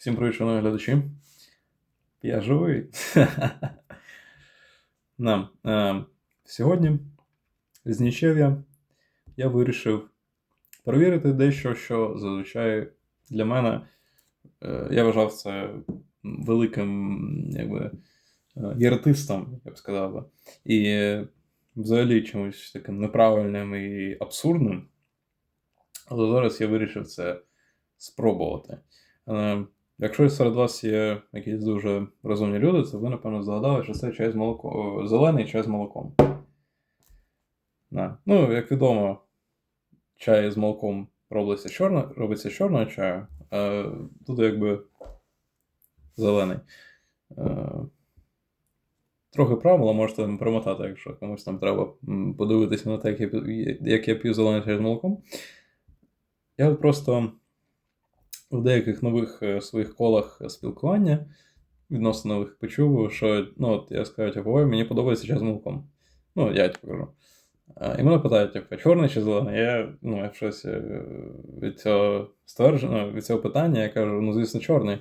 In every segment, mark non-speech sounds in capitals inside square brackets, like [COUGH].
Всім привіт, шановні глядачі. Я живий. [LAUGHS] На, е, сьогодні з нічев'я я вирішив перевірити дещо, що зазвичай для мене е, я вважав це великим якби, е, єретистом, я б сказав би. І взагалі чимось таким неправильним і абсурдним. Але зараз я вирішив це спробувати. Е, Якщо серед вас є якісь дуже розумні люди, то ви, напевно, згадали, що це чай з молоком. Зелений чай з молоком. Да. Ну, як відомо, чай з молоком робиться чорно, робиться з чорного чаю, а тут якби зелений. Е, Трохи правила можете перемотати, якщо комусь там треба подивитися на те, як я, як я п'ю зелений чай з молоком. Я просто в деяких нових е, своїх колах спілкування відносно нових почув, що ну, от я скажу, типу, ой, мені подобається чай з молоком. Ну, я типу кажу. І мене питають, типу, чорний чи зелений? Я, ну, я щось е, від цього стверджено, від цього питання, я кажу, ну, звісно, чорний.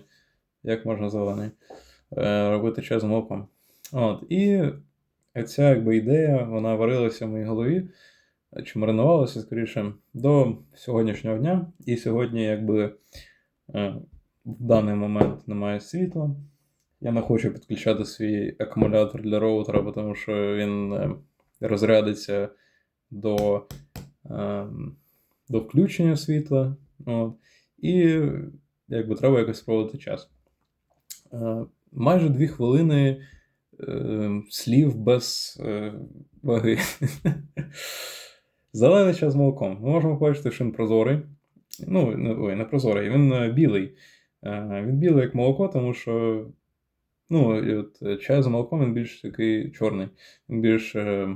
Як можна зелений е, робити чай з молоком? От, і ця якби, ідея, вона варилася в моїй голові, чи маринувалася, скоріше, до сьогоднішнього дня. І сьогодні, якби е, в даний момент немає світла. Я не хочу підключати свій акумулятор для роутера, тому що він е, розрядиться до, е, до включення світла. От. І якби треба якось проводити час. Е, майже дві хвилини е, слів без е, ваги. [LAUGHS] Зелений час з молоком. Ми можемо побачити, що він прозорий. Ну, ой, не прозорий, він е, білий. Е, Він білий як молоко, тому що. Ну, от е, чай з молоком він більш такий чорний. Він більш е,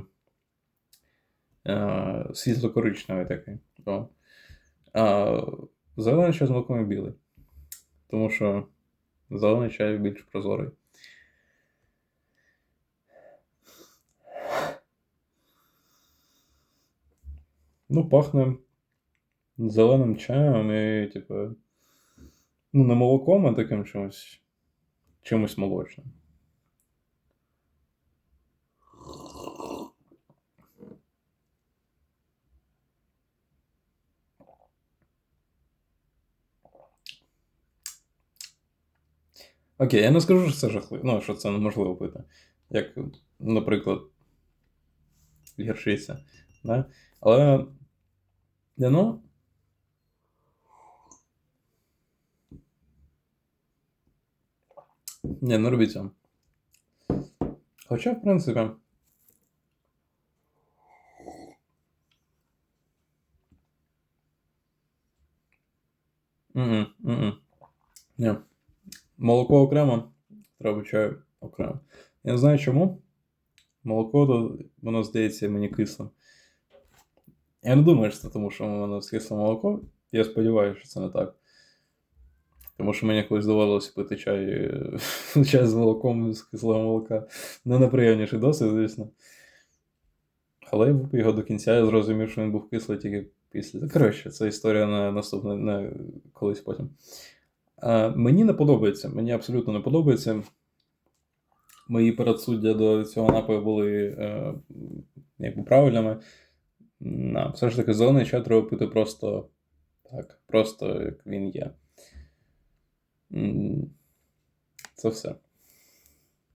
е, світло-коричневий такий. О. А зелений чай з молоком і білий. Тому що зелений чай більш прозорий. Ну, пахне зеленим чаєм і, типу, ну, не молоком, а таким чимось, чимось молочним. Окей, я не скажу, що це жахливо, ну, що це неможливо пити. Як, наприклад, гірчиця. Да? Але ну. Ні, не робіть цього. Хоча, в принципі. Угу, угу. Ні. Молоко окремо, треба чаю окремо. Я не знаю чому. Молоко, то, воно здається мені кислим. Я не думаю, що це тому, що в мене скисле молоко. Я сподіваюся, що це не так. Тому що мені колись доводилося пити чай, е, [LAUGHS] чай з молоком з кислого молока. Не найприємніший досвід, звісно. Але я випив його до кінця, я зрозумів, що він був кислий тільки після. Коротше, це історія на наступне, на колись потім. А, мені не подобається, мені абсолютно не подобається. Мої передсуддя до цього напою були е, якби правильними. Все ж таки, зелений чай треба пити просто так, просто як він є. Це все.